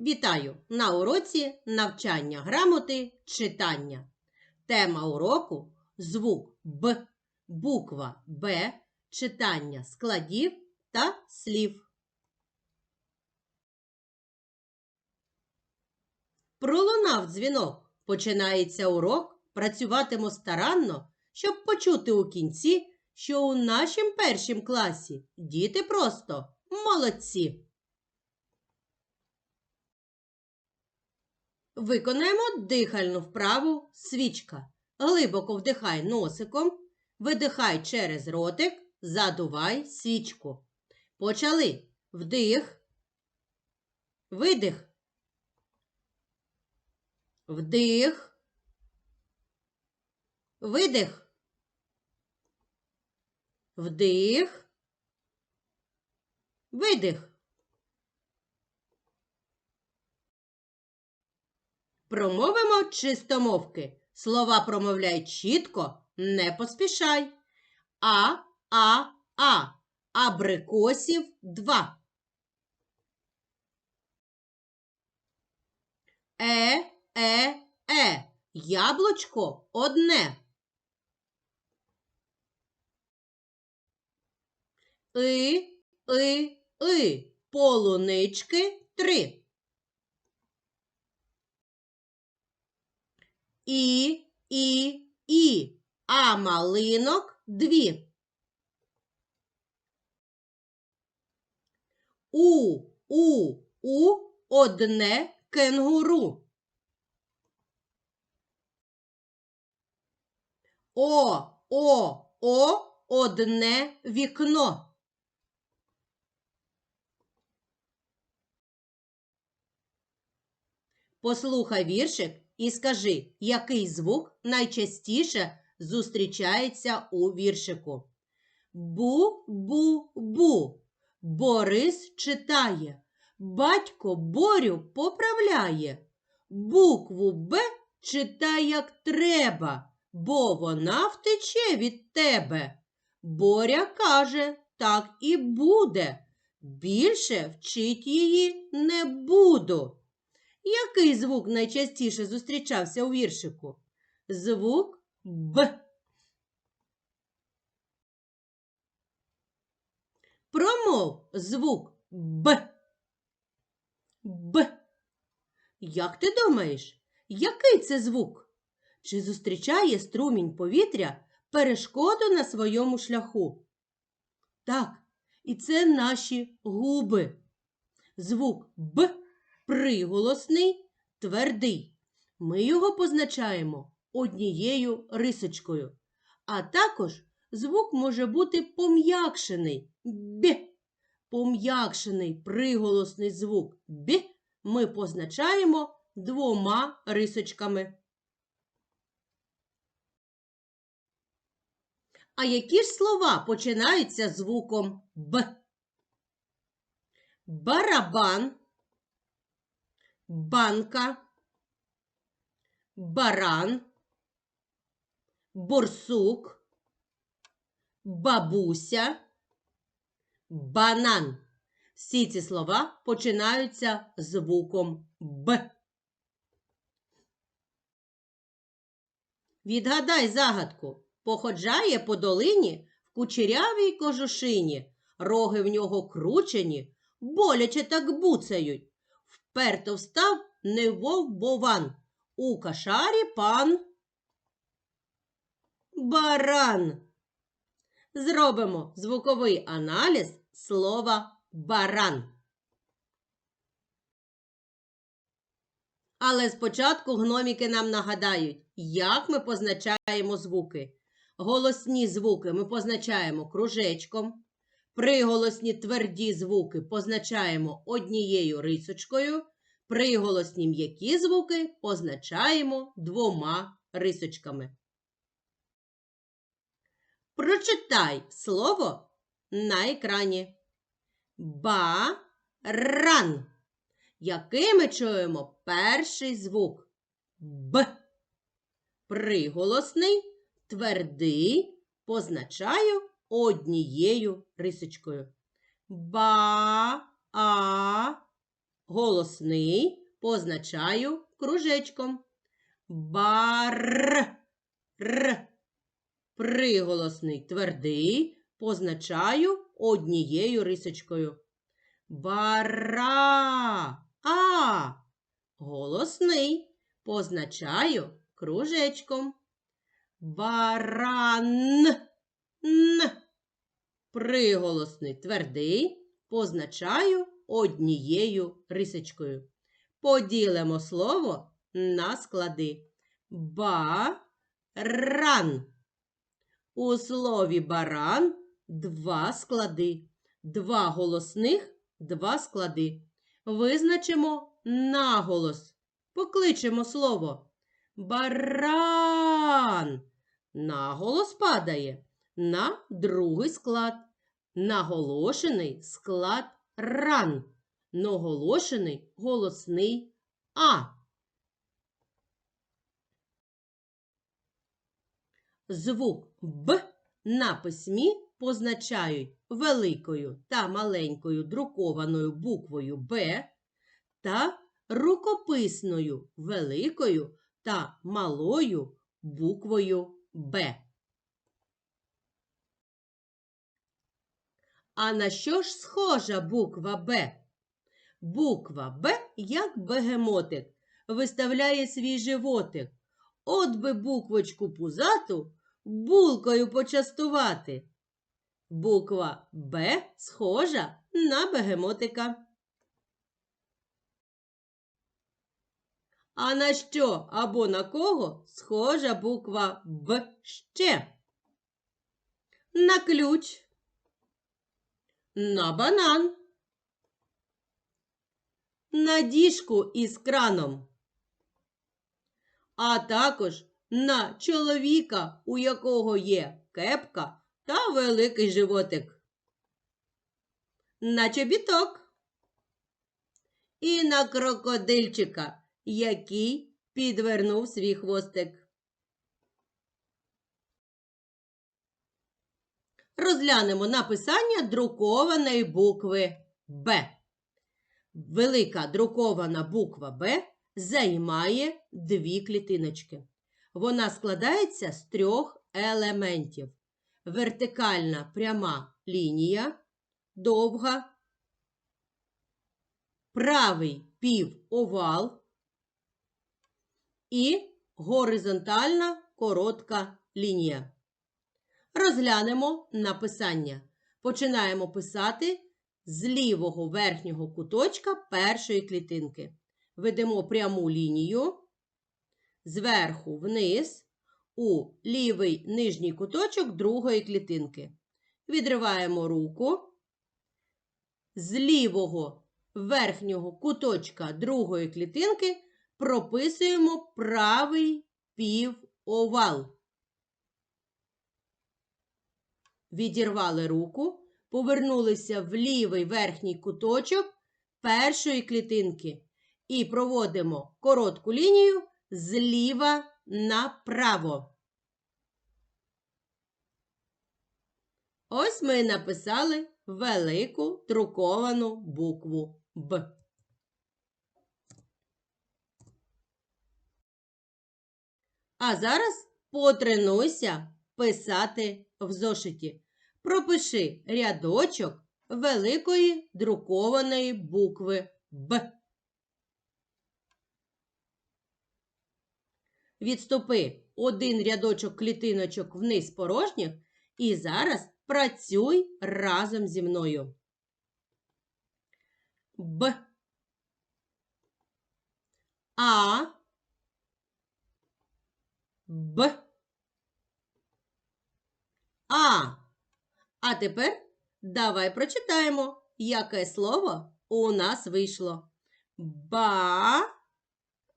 Вітаю на уроці навчання грамоти читання. Тема уроку звук Б, буква Б, читання складів та слів. Пролунав дзвінок. Починається урок. Працюватиму старанно, щоб почути у кінці, що у нашім першім класі діти просто молодці. Виконаємо дихальну вправу свічка. Глибоко вдихай носиком, видихай через ротик, задувай свічку. Почали. Вдих. Видих. Вдих. Видих. Вдих. Видих. Промовимо чистомовки. Слова промовляй чітко, не поспішай. А, а, а. Абрикосів два. Е, е, е. Яблучко одне. И, и, и. Полунички три. І, і, і, а малинок дві. У, у, у одне кенгуру. О, о, о одне вікно. Послухай віршик і скажи, який звук найчастіше зустрічається у віршику. Бу-бу-бу. Борис читає. Батько Борю поправляє. Букву Б читай, як треба, бо вона втече від тебе. Боря каже, так і буде. Більше вчить її не буду. Який звук найчастіше зустрічався у віршику? Звук Б. Промов звук Б. Б. Як ти думаєш, який це звук? Чи зустрічає струмінь повітря перешкоду на своєму шляху? Так, і це наші губи. Звук Б приголосний, твердий. Ми його позначаємо однією рисочкою. А також звук може бути пом'якшений б. Пом'якшений приголосний звук б ми позначаємо двома рисочками. А які ж слова починаються звуком Б? Барабан банка, баран, борсук, бабуся, банан. Всі ці слова починаються звуком Б. Відгадай загадку. Походжає по долині в кучерявій кожушині, роги в нього кручені, боляче так буцають. Вперто встав не вовбован. У кашарі пан баран. Зробимо звуковий аналіз слова баран. Але спочатку гноміки нам нагадають, як ми позначаємо звуки. Голосні звуки ми позначаємо кружечком. Приголосні тверді звуки позначаємо однією рисочкою. Приголосні м'які звуки позначаємо двома рисочками. Прочитай слово на екрані. Баран. Який ми чуємо перший звук? Б. Приголосний, твердий позначаю однією рисочкою. Ба, а, голосний позначаю кружечком. Бар. Р. Приголосний твердий позначаю однією рисочкою. Бара. А. Голосний позначаю кружечком. Баран. Н. Приголосний твердий позначаю однією рисочкою. Поділимо слово на склади. Баран. У слові баран два склади. Два голосних, два склади. Визначимо наголос. Покличемо слово. Баран. Наголос падає на другий склад. Наголошений склад ран. Наголошений голосний А. Звук Б на письмі позначають великою та маленькою друкованою буквою Б та рукописною великою та малою буквою Б. А на що ж схожа буква Б? Буква Б, як бегемотик, виставляє свій животик. От би буквочку пузату булкою почастувати. Буква Б схожа на бегемотика. А на що або на кого схожа буква Б ще? На ключ, на банан, на діжку із краном, а також на чоловіка, у якого є кепка та великий животик, на чобіток. І на крокодильчика, який підвернув свій хвостик. Розглянемо написання друкованої букви Б. Велика друкована буква Б займає дві клітиночки. Вона складається з трьох елементів: вертикальна пряма лінія, довга, правий півовал і горизонтальна коротка лінія. Розглянемо написання. Починаємо писати з лівого верхнього куточка першої клітинки. Ведемо пряму лінію зверху вниз у лівий нижній куточок другої клітинки. Відриваємо руку. З лівого верхнього куточка другої клітинки прописуємо правий півовал. Відірвали руку, повернулися в лівий верхній куточок першої клітинки і проводимо коротку лінію зліва направо. Ось ми написали велику друковану букву Б. А зараз потренуйся писати в зошиті. Пропиши рядочок великої друкованої букви Б. Відступи один рядочок клітиночок вниз порожніх і зараз працюй разом зі мною. Б. А. Б. А. А тепер давай прочитаємо, яке слово у нас вийшло. Ба.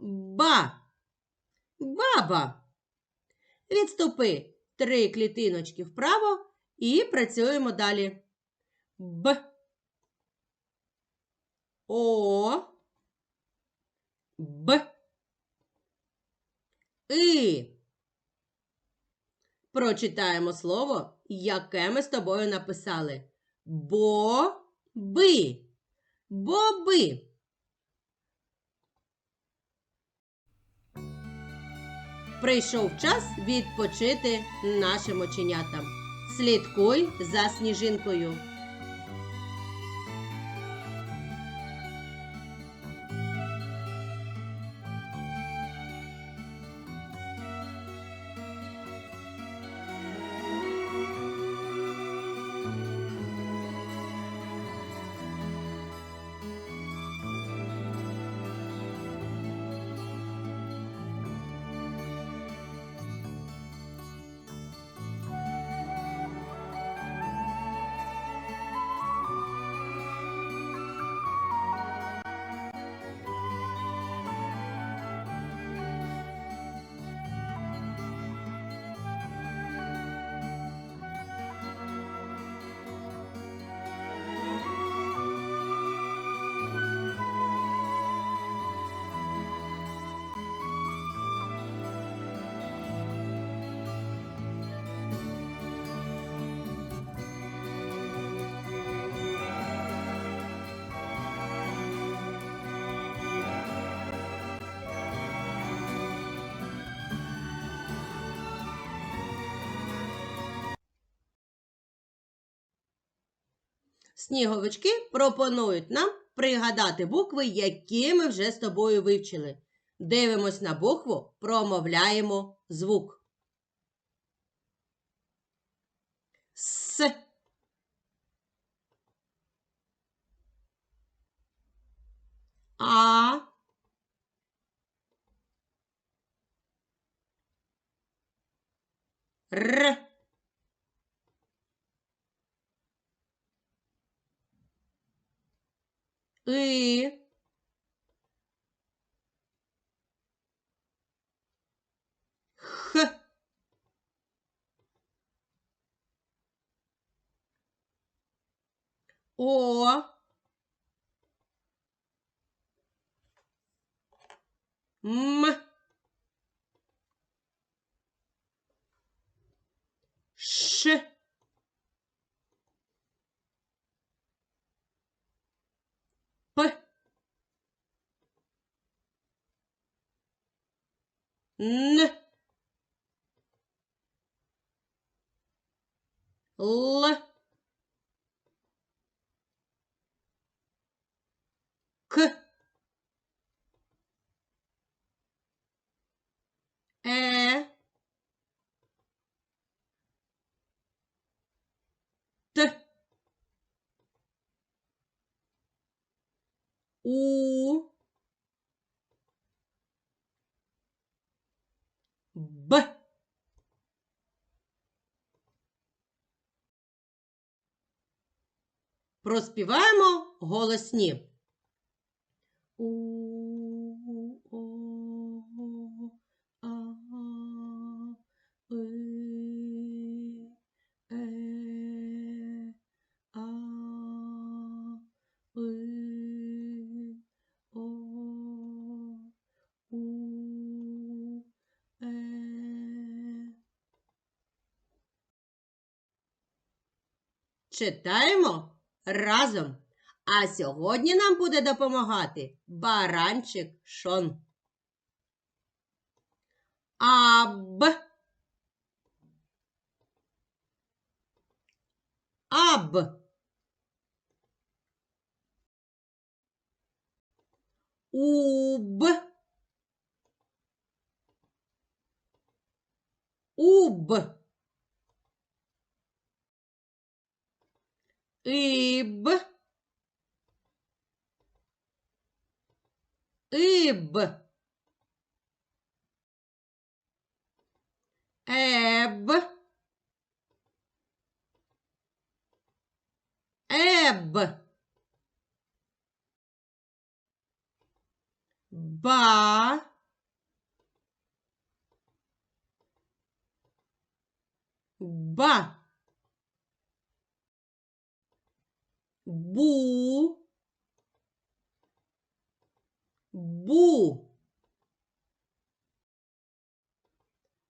Ба. Баба. Відступи три клітиночки вправо і працюємо далі. Б. О. Б. И. Прочитаємо слово, яке ми з тобою написали. Бо-би. Бо би. Прийшов час відпочити нашим оченятам. Слідкуй за сніжинкою. Сніговички пропонують нам пригадати букви, які ми вже з тобою вивчили. Дивимось на букву, промовляємо звук. С. А. Р. И. Х. О. М. N. L. K. E. T. U. Проспіваємо голосні. Е, е. Читаємо разом. А сьогодні нам буде допомагати баранчик Шон. Аб. Аб. Уб. Уб. Иб. Иб. Эб. Эб. Ба. Ба. Бу. Бу.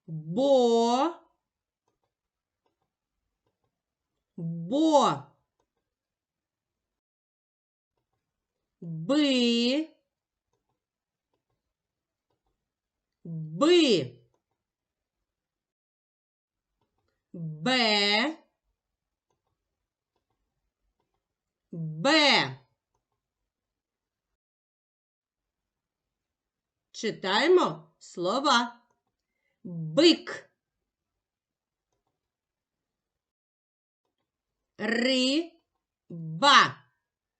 Бо. Бо. Бы. Бы. Б. Б. Читаємо слова. Бик. Риба.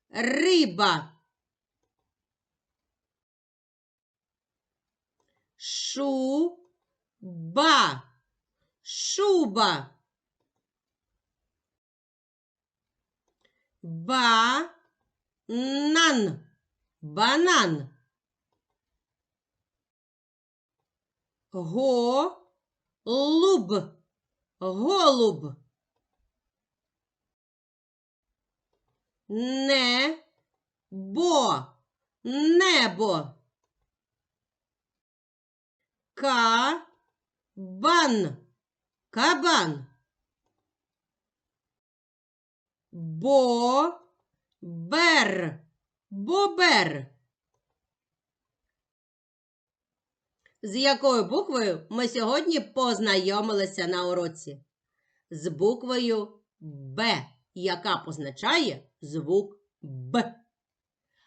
Риба. Шуба. Шуба. Банан. Банан. Голуб. Голуб. Небо. Небо. Кабан. Кабан. Бобер. Бобер. З якою буквою ми сьогодні познайомилися на уроці? З буквою Б, яка позначає звук Б.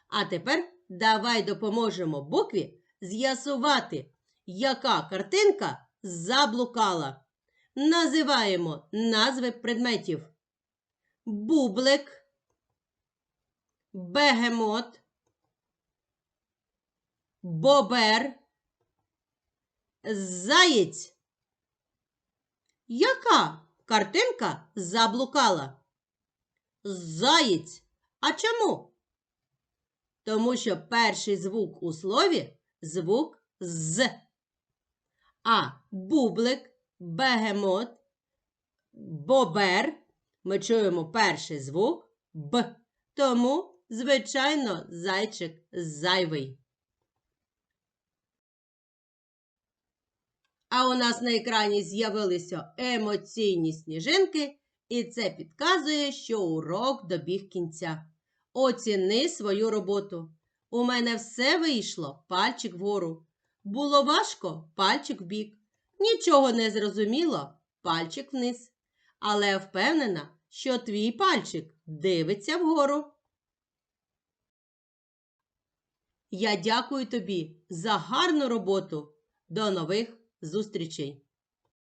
А тепер давай допоможемо букві з'ясувати, яка картинка заблукала. Називаємо назви предметів. Бублик, бегемот, бобер, заєць. Яка картинка заблукала? Заєць. А чому? Тому що перший звук у слові звук з. А бублик, бегемот, бобер ми чуємо перший звук Б. Тому, звичайно, зайчик зайвий. А у нас на екрані з'явилися емоційні сніжинки, і це підказує, що урок добіг кінця. Оціни свою роботу. У мене все вийшло, пальчик вгору. Було важко пальчик вбік. Нічого не зрозуміло, пальчик вниз. Але впевнена, що твій пальчик дивиться вгору. Я дякую тобі за гарну роботу. До нових зустрічей!